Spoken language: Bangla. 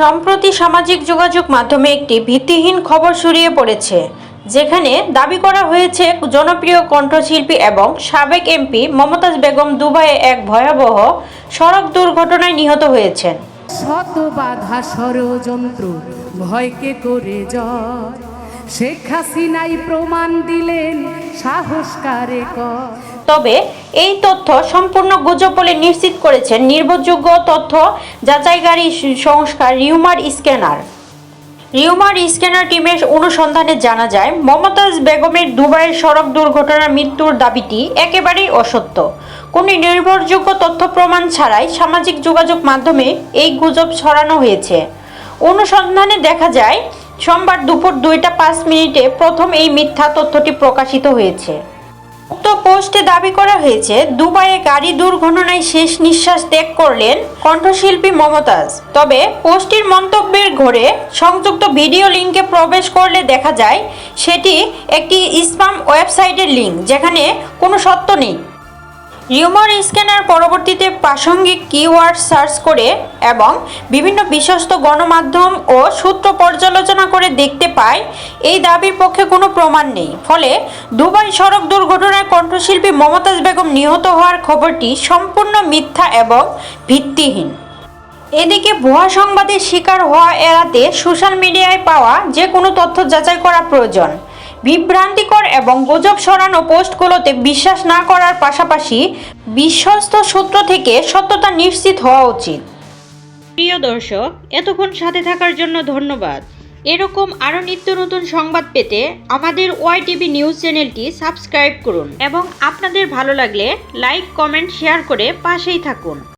সম্প্রতি সামাজিক যোগাযোগ মাধ্যমে একটি ভিত্তিহীন খবর ছড়িয়ে পড়েছে, যেখানে দাবি করা হয়েছে, জনপ্রিয় কণ্ঠশিল্পী এবং সাবেক এমপি মমতাজ বেগম দুবাইয়ে এক ভয়াবহ সড়ক দুর্ঘটনায় নিহত হয়েছেন। শত বাধা ষড়যন্ত্র ভয়কে করে জয় শেখ হাসিনাই প্রমাণ দিলেন, সাহস কারে তবে এই তথ্য সম্পূর্ণ গুজব বলে নিশ্চিত করেছেন নির্ভরযোগ্য তথ্য যাচাইকারী সংস্কার রিউমার স্ক্যানার। রিউমার স্ক্যানার টিমের অনুসন্ধানে জানা যায়, মমতাজ বেগমের দুবাইয়ের সড়ক দুর্ঘটনার মৃত্যুর দাবিটি একেবারেই অসত্য। কোনো নির্ভরযোগ্য তথ্য প্রমাণ ছাড়াই সামাজিক যোগাযোগ মাধ্যমে এই গুজব ছড়ানো হয়েছে। অনুসন্ধানে দেখা যায় সোমবার দুপুর দুইটা পাঁচ মিনিটে প্রথম এই মিথ্যা তথ্যটি প্রকাশিত হয়েছে। উক্ত পোস্টে দাবি করা হয়েছে, দুবাইয়ে গাড়ি দুর্ঘটনায় শেষ নিঃশ্বাস ত্যাগ করলেন কণ্ঠশিল্পী মমতাজ। তবে পোস্টটির মন্তব্যের ঘরে সংযুক্ত ভিডিও লিঙ্কে প্রবেশ করলে দেখা যায়, সেটি একটি স্পাম ওয়েবসাইটের লিঙ্ক যেখানে কোনো সত্য নেই। রিউমার স্ক্যানার পরবর্তীতে প্রাসঙ্গিক কিওয়ার্ড সার্চ করে এবং বিভিন্ন বিশ্বস্ত গণমাধ্যম ও সূত্র পর্যালোচনা করে দেখতে পায়। এই দাবির পক্ষে কোনো প্রমাণ নেই। ফলে দুবাই সড়ক দুর্ঘটনায় কণ্ঠশিল্পী মমতাজ বেগম নিহত হওয়ার খবরটি সম্পূর্ণ মিথ্যা এবং ভিত্তিহীন। এদিকে ভুয়া সংবাদের শিকার হওয়া এড়াতে সোশ্যাল মিডিয়ায় পাওয়া যে কোনো তথ্য যাচাই করা প্রয়োজন। বিভ্রান্তিকর এবং গুজব ছড়ানো পোস্টগুলোতে বিশ্বাস না করার পাশাপাশি বিশ্বস্ত সূত্র থেকে সত্যতা নিশ্চিত হওয়া উচিত। প্রিয় দর্শক, এতক্ষণ সাথে থাকার জন্য ধন্যবাদ। এরকম আরও নিত্য নতুন সংবাদ পেতে আমাদের ওয়াই টিভি নিউজ চ্যানেলটি সাবস্ক্রাইব করুন এবং আপনাদের ভালো লাগলে লাইক, কমেন্ট, শেয়ার করে পাশেই থাকুন।